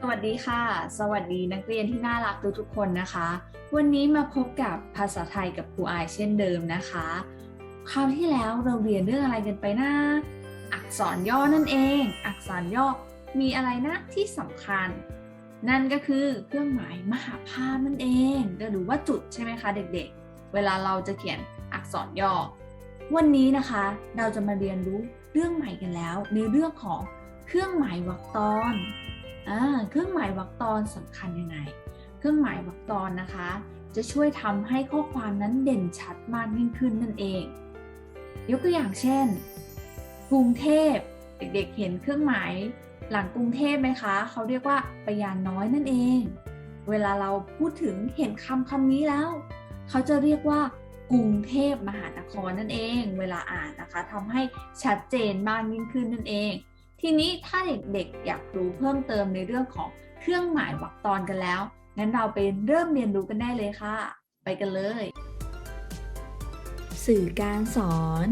สวัสดีค่ะ สวัสดีนักเรียนที่น่ารักทุกๆคนนะคะ วันนี้มาพบกับภาษาไทยกับครูอายเช่นเดิมนะคะ คราวที่แล้วเราเรียนเรื่องอะไรกันไปนะอักษรย่อนั่นเอง อักษรย่อมีอะไรนะที่สำคัญ นั่นก็คือเครื่องหมายมหาภาพนั่นเองหรือว่าจุดใช่ไหมคะเด็กๆ เวลาเราจะเขียนอักษรย่อ วันนี้นะคะเราจะมาเรียนรู้ เรื่องใหม่กันแล้ว ในเรื่องของเครื่องหมายวรรคตอนอ่าเครื่องหมายวรรคตอนสำคัญยังไง เครื่องหมายวรรคตอนนะคะ จะช่วยทำให้ข้อความนั้นเด่นชัดมากยิ่งขึ้นนั่นเอง ยกตัวอย่างเช่น กรุงเทพเด็กๆเห็นเครื่องหมายหลังกรุงเทพไหมคะ เขาเรียกว่าปยานน้อยนั่นเอง เวลาเราพูดถึงเห็นคำคำนี้แล้ว เขาจะเรียกว่า กรุงเทพมหานครนั่นเอง เวลาอ่านนะคะทำให้ชัดเจนมากยิ่งขึ้นนั่นเอง ทีนี้ถ้าเด็กๆอยากรู้เพิ่มเติมในเรื่องของเครื่องหมายวรรคตอนกันแล้ว งั้นเราไปเริ่มเรียนรู้กันได้เลยค่ะ ไปกันเลย สื่อการสอน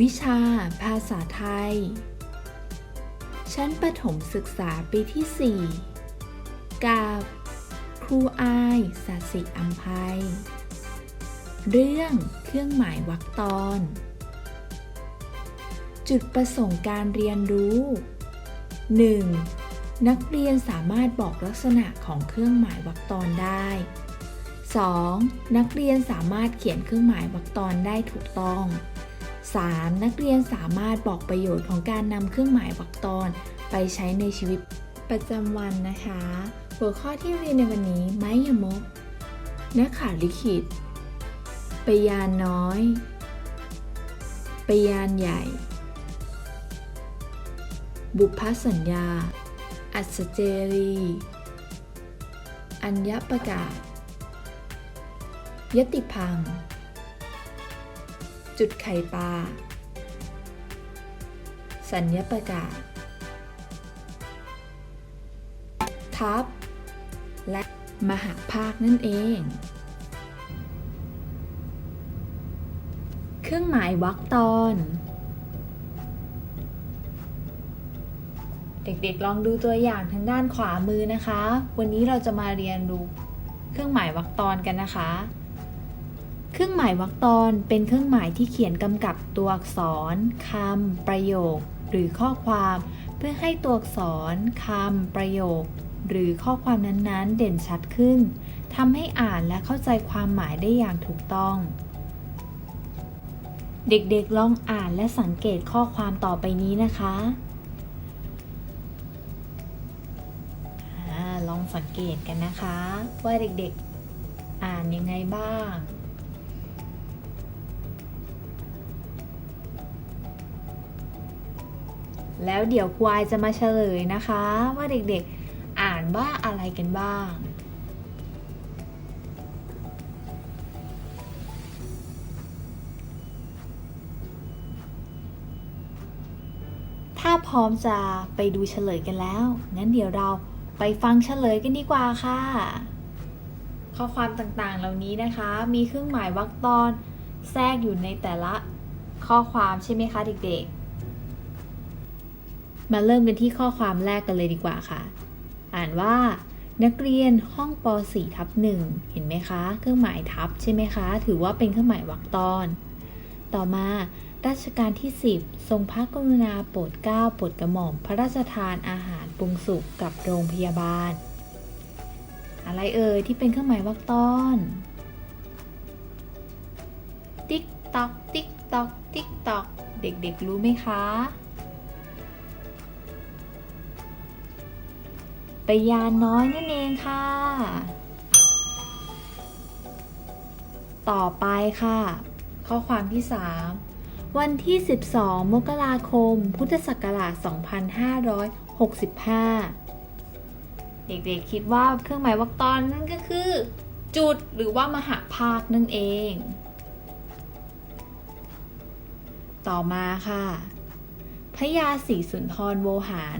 วิชา ภาษาไทย ชั้นประถมศึกษาปีที่ 4 กับ ครูอายสาสิอัมภัย เรื่องเครื่องหมายวรรคตอน จุดประสงค์การเรียนรู้ 1. นักเรียนสามารถบอกลักษณะของเครื่องหมายวรรคตอนได้ 2. นักเรียนสามารถเขียนเครื่องหมายวรรคตอนได้ถูกต้อง 3. นักเรียนสามารถบอกประโยชน์ของการนำเครื่องหมายวรรคตอนไปใช้ในชีวิตประจำวันนะคะ หัวข้อที่เรียนในวันนี้ไม้ยมกนักข่าวลิขิต ปยานน้อยปยานใหญ่ บุพสัญญา อัศเจรี อัญญประกาศ ยติพัง จุดไข่ปลา สัญญประกาศ ทับ และมหาภาคนั่นเอง เครื่องหมายวรรคตอน เด็กๆลองดูตัวอย่างทางด้านขวามือนะคะ วันนี้เราจะมาเรียนรู้เครื่องหมายวรรคตอนกันนะคะ เครื่องหมายวรรคตอนเป็นเครื่องหมายที่เขียนกำกับตัวอักษรคำประโยค หรือข้อความเพื่อให้ตัวอักษรคำประโยค หรือข้อความนั้นๆ เด่นชัดขึ้นทำให้อ่านและเข้าใจความหมายได้อย่างถูกต้อง เด็กๆลองอ่านและสังเกตข้อความต่อไปนี้นะคะอาลองสังเกตกันนะคะ ว่าเด็กๆอ่านยังไงบ้าง แล้วเดี๋ยวครูอายจะมาเฉลยนะคะ ว่าเด็กๆอ่านว่าอะไรกันบ้าง ร้อมจะไปดูเฉลยกันแล้ว งั้นเดี๋ยวเราไปฟังเฉลยกันดีกว่าค่ะ ข้อความต่างๆเหล่านี้นะคะ มีเครื่องหมายวรรคตอนแทรกอยู่ในแต่ละข้อความใช่ไหมคะเด็กๆ มาเริ่มกันที่ข้อความแรกกันเลยดีกว่าค่ะ อ่านว่า นักเรียนห้องป .4 ทับ1เห็นไหมคะ เครื่องหมายทับใช่ไหมคะ ถือว่าเป็นเครื่องหมายวรรคตอน ต่อมา รัชกาลที่ 10 ทรงพระกรุณาโปรดเกล้าโปรดกระหม่อม พระราชทานอาหารปรุงสุกกับโรงพยาบาล อะไรเอ่ยที่เป็นเครื่องหมายวรรคตอน ติ๊กตอก ติ๊กตอก ติ๊กตอก เด็กๆ รู้ไหมคะ ไปยานน้อยนั่นเองค่ะ ต่อไปค่ะ ข้อความที่ 3 วันที่ 12 มกราคม พุทธศักราช 2565 เด็กๆคิดว่าเครื่องหมายวรรคตอนนั่นก็คือ จุดหรือว่ามหาภาคนั่นเอง ต่อมาค่ะพระยาศรีสุนทรโวหาร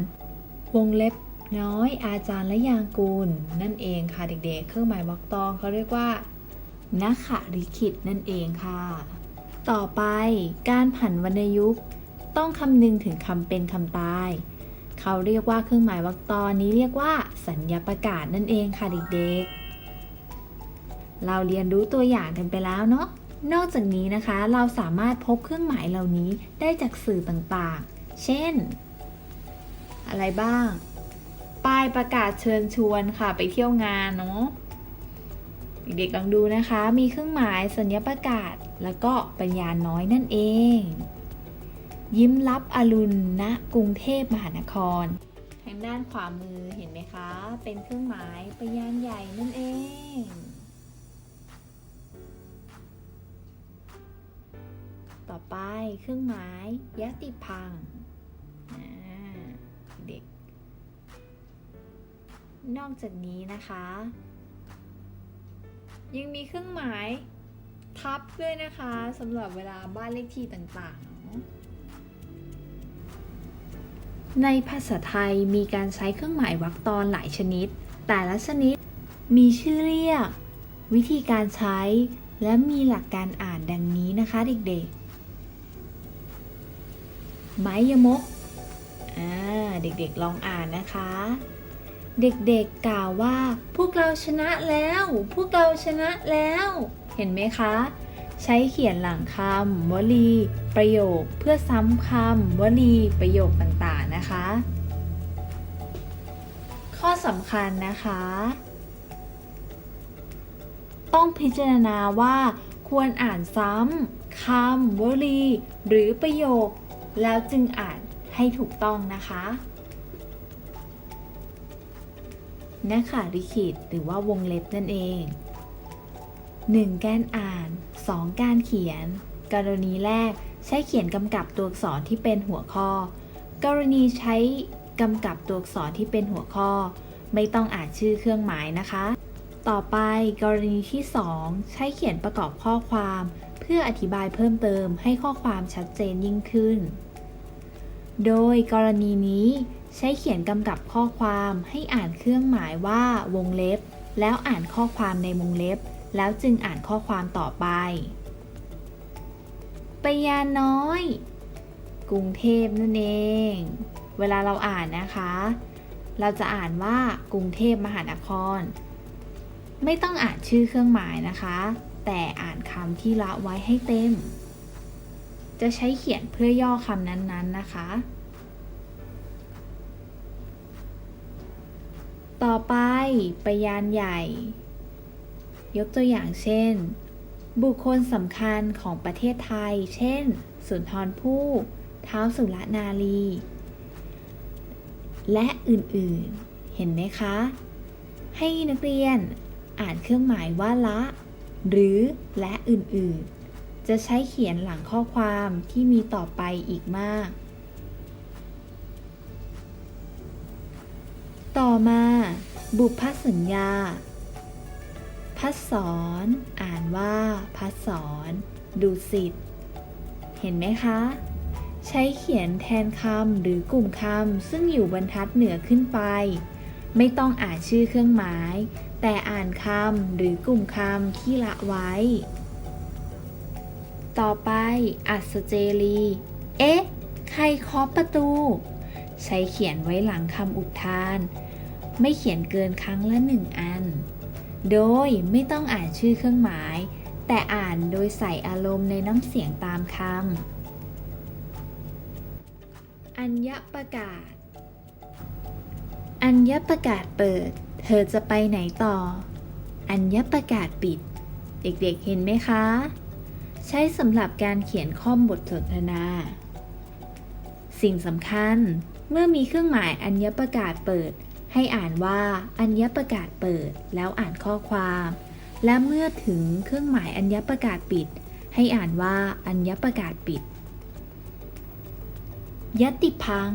วงเล็บน้อยอาจารย์และยางกูล นั่นเองค่ะเด็กๆ เครื่องหมายวรรคตอนเขาเรียกว่านักขริขิตนั่นเองค่ะ ต่อไปการผันวรรณยุกต์ต้องคำนึงถึงคำเป็นคำตาย เขาเรียกว่าเครื่องหมายวรรคตอนนี้เรียกว่า สัญญาประกาศนั่นเองค่ะเด็กๆ เราเรียนรู้ตัวอย่างกันไปแล้วเนาะนอกจากนี้นะคะเราสามารถพบเครื่องหมายเหล่านี้ได้จากสื่อต่างๆ เช่น อะไรบ้าง ป้ายประกาศเชิญชวนค่ะไปเที่ยวงานเนาะ เด็กๆลองดูนะคะ มีเครื่องหมายสัญญาประกาศ แล้วก็ปัญญาน้อยนั่นเอง ยิ้มรับอรุณณกรุงเทพมหานคร ทางด้านขวามือเห็นไหมคะ เป็นเครื่องหมายปยาใหญ่นั่นเองต่อไปเครื่องหมายยติพังเด็ก นอกจากนี้นะคะ ยังมีเครื่องหมายทับด้วยนะคะสำหรับเวลาบ้านเลขที่ต่างๆ ในภาษาไทยมีการใช้เครื่องหมายวรรคตอนหลายชนิด แต่ละชนิดมีชื่อเรียก วิธีการใช้ และมีหลักการอ่านดังนี้นะคะเด็กๆ ไม้ยมก อ่า เด็กๆลองอ่านนะคะ เด็กๆกล่าวว่า พวกเราชนะแล้ว พวกเราชนะแล้ว เห็นไหมคะ ใช้เขียนหลังคำวลี ประโยคเพื่อซ้ำคำวลีประโยคต่างๆนะคะ ข้อสำคัญนะคะ ต้องพิจารณาว่าควรอ่านซ้ำคำวลี หรือประโยค แล้วจึงอ่านให้ถูกต้องนะคะ นักขาลิขิตหรือว่าวงเล็บนั่นเอง 1. การอ่าน 2. การเขียน กรณีแรกใช้เขียนกำกับตัวอักษรที่เป็นหัวข้อ กรณีใช้กำกับตัวอักษรที่เป็นหัวข้อ ไม่ต้องอ่านชื่อเครื่องหมายนะคะ ต่อไปกรณีที่ 2 ใช้เขียนประกอบข้อความ เพื่ออธิบายเพิ่มเติมให้ข้อความชัดเจนยิ่งขึ้น โดยกรณีนี้ ใช้เขียนกำกับข้อความให้อ่านเครื่องหมายว่าวงเล็บ แล้วอ่านข้อความในวงเล็บ แล้วจึงอ่านข้อความต่อไปปยาน้อย กรุงเทพนั่นเอง เวลาเราอ่านนะคะ เราจะอ่านว่ากรุงเทพมหานคร ไม่ต้องอ่านชื่อเครื่องหมายนะคะ แต่อ่านคำที่ละไว้ให้เต็ม จะใช้เขียนเพื่อย่อคำนั้นๆนะคะ ต่อไปปยานใหญ่ ยกตัวอย่างเช่น บุคคลสำคัญของประเทศไทย เช่น สุนทรภู่เท้าสุรนารี และอื่นๆ เห็นไหมคะ ให้นักเรียนอ่านเครื่องหมายว่าละ หรือและอื่นๆ จะใช้เขียนหลังข้อความที่มีต่อไปอีกมาก ต่อมา บุพสัญญา พัดสอนอ่านว่าพัดสอนดูสิทธ์เห็นไหมคะ ใช้เขียนแทนคำหรือกลุ่มคำซึ่งอยู่บรรทัดเหนือขึ้นไป ไม่ต้องอ่านชื่อเครื่องหมาย แต่อ่านคำหรือกลุ่มคำที่ละไว้ ต่อไป อัศเจรี เอ๊ะ ใครเคาะประตู ใช้เขียนไว้หลังคำอุทาน ไม่เขียนเกินครั้งละหนึ่งอัน โดยไม่ต้องอ่านชื่อเครื่องหมาย แต่อ่านโดยใส่อารมณ์ในน้ำเสียงตามคำ อัญญประกาศ อัญญประกาศเปิด เธอจะไปไหนต่อ อัญญประกาศปิด เด็กๆเห็นไหมคะ ใช้สำหรับการเขียนข้อมบทสนทนา สิ่งสำคัญ เมื่อมีเครื่องหมายอัญญประกาศเปิด ให้อ่านว่าอัญญประกาศเปิด แล้วอ่านข้อความ และเมื่อถึงเครื่องหมายอัญญประกาศปิด ให้อ่านว่าอัญญประกาศปิดยติพัง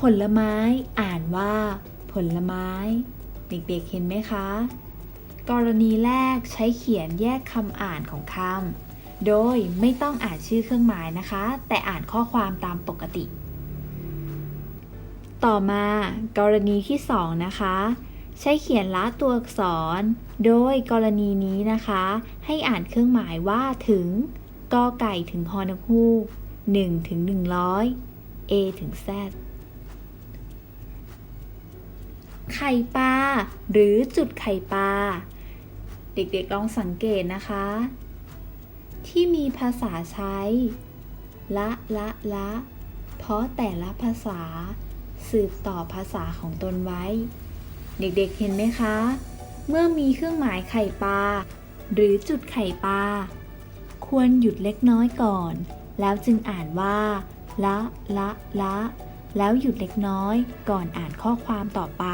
ผลไม้อ่านว่า ผลไม้ เด็กๆเห็นไหมคะ กรณีแรกใช้เขียนแยกคำอ่านของคำโดยไม่ต้องอ่านชื่อเครื่องหมายนะคะ แต่อ่านข้อความตามปกติ ต่อมากรณีที่ 2 นะคะ ใช้เขียนละตัวอักษร โดยกรณีนี้นะคะ ให้อ่านเครื่องหมายว่าถึงกอไก่ถึงฮอนกฮูก1ถึง100 A ถึง Z ไข่ปลาหรือจุดไข่ปลาเด็กๆลองสังเกตนะคะ ที่มีภาษาใช้ ละละละเพราะแต่ละภาษา สืบต่อภาษาของตนไว้ เด็กๆเห็นไหมคะ เมื่อมีเครื่องหมายไข่ปลาหรือจุดไข่ปลาควรหยุดเล็กน้อยก่อน แล้วจึงอ่านว่า ละ ละ ละ แล้วหยุดเล็กน้อยก่อนอ่านข้อความต่อไป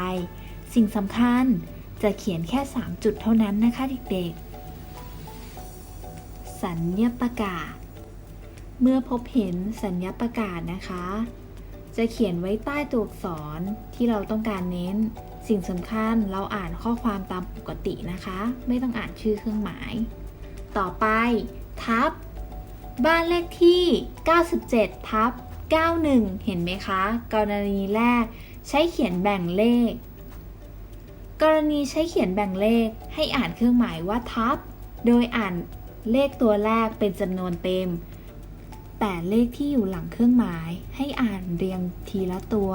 สิ่งสำคัญจะเขียนแค่ 3 จุดเท่านั้นนะคะเด็กๆ สัญญประกาศ เมื่อพบเห็นสัญญประกาศนะคะ จะเขียนไว้ใต้ตัวอักษรที่เราต้องการเน้น สิ่งสำคัญเราอ่านข้อความตามปกตินะคะ ไม่ต้องอ่านชื่อเครื่องหมาย ต่อไป ทับ บ้านเลขที่ 97 ทับ 91 เห็นไหมคะ กรณีแรก ใช้เขียนแบ่งเลข กรณีใช้เขียนแบ่งเลขให้อ่านเครื่องหมายว่าทับ โดยอ่านเลขตัวแรกเป็นจำนวนเต็ม แต่เลขที่อยู่หลังเครื่องหมายให้อ่านเรียงทีละตัว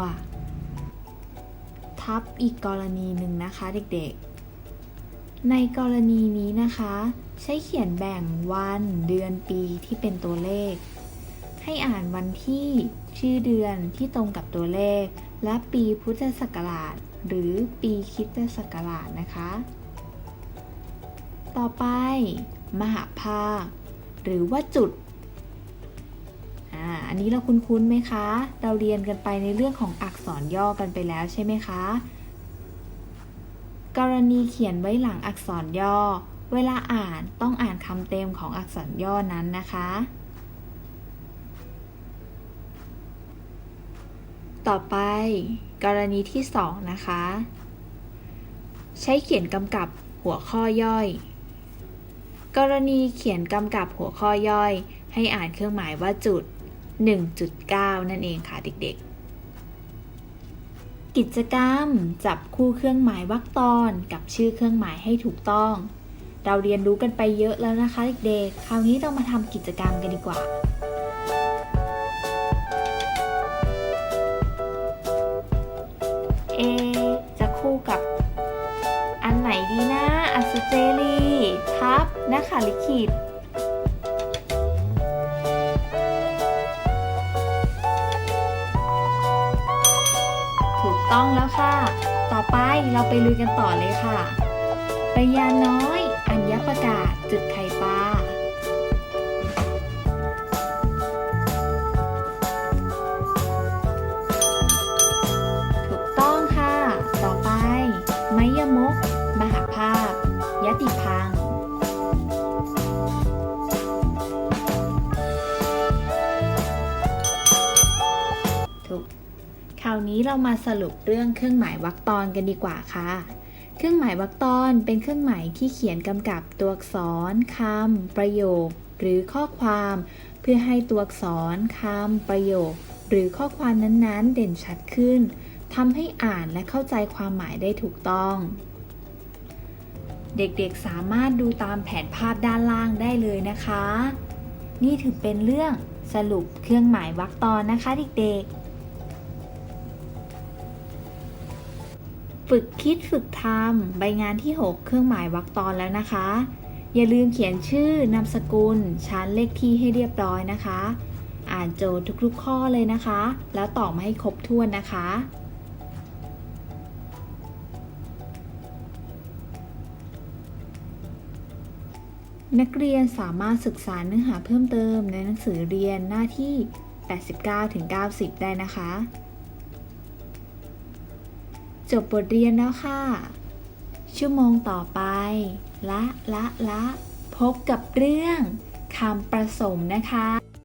ทับอีกกรณีหนึ่งนะคะเด็กๆ ในกรณีนี้นะคะ ใช้เขียนแบ่งวันเดือนปีที่เป็นตัวเลข ให้อ่านวันที่ชื่อเดือนที่ตรงกับตัวเลข และปีพุทธศักราช หรือปีคริสตศักราชนะคะ ต่อไป มหาภาค หรือว่าจุด อันนี้เราคุ้นๆไหมคะ เราเรียนกันไปในเรื่องของอักษรย่อกันไปแล้วใช่ไหมคะ กรณีเขียนไว้หลังอักษรย่อ เวลาอ่านต้องอ่านคำเต็มของอักษรย่อนั้นนะคะ ต่อไป กรณีที่ 2 นะคะ ใช้เขียนกำกับหัวข้อย่อย กรณีเขียนกำกับหัวข้อย่อย ให้อ่านเครื่องหมายว่าจุด 1.9 นั่นเองค่ะเด็กๆ กิจกรรมจับคู่เครื่องหมายวรรคตอนกับชื่อเครื่องหมายให้ถูกต้อง เราเรียนรู้กันไปเยอะแล้วนะคะเด็กๆ คราวนี้เรามาทำกิจกรรมกันดีกว่าเอจะคู่กับ อันไหนดีนะ อัศเจรี ทับนะคะลิขิต ต้องแล้วค่ะ ต่อไปเราไปลุยกันต่อเลยค่ะระยาน้อย อัญญประกาศ จุดไข่ปลาถูกต้องค่ะ ต่อไป ไมยมก มหาภาพ ยติ ราวนี้เรามาสรุปเรื่องเครื่องหมายวรรคตอนกันดีกว่าค่ะ เครื่องหมายวรรคตอนเป็นเครื่องหมายที่เขียนกำกับตัวอักษรคำประโยค หรือข้อความ เพื่อให้ตัวอักษรคำประโยค หรือข้อความนั้นๆ เด่นชัดขึ้นทำให้อ่านและเข้าใจความหมายได้ถูกต้อง เด็กๆสามารถดูตามแผนภาพด้านล่างได้เลยนะคะ นี่ถือเป็นเรื่องสรุปเครื่องหมายวรรคตอนนะคะเด็กๆ ฝึกคิดฝึกทำใบงานที่ 6 เครื่องหมายวรรคตอนแล้วนะคะ อย่าลืมเขียนชื่อนามสกุล ชั้นเลขที่ให้เรียบร้อยนะคะ อ่านโจทย์ทุกๆข้อเลยนะคะ แล้วตอบมาให้ครบถ้วนนะคะนักเรียนสามารถศึกษาเนื้อหาเพิ่มเติมในหนังสือเรียนหน้าที่ 89-90 ได้นะคะ จบบทเรียนแล้วค่ะ ชั่วโมงต่อไป ละละละ พบกับเรื่องคำประสมนะคะ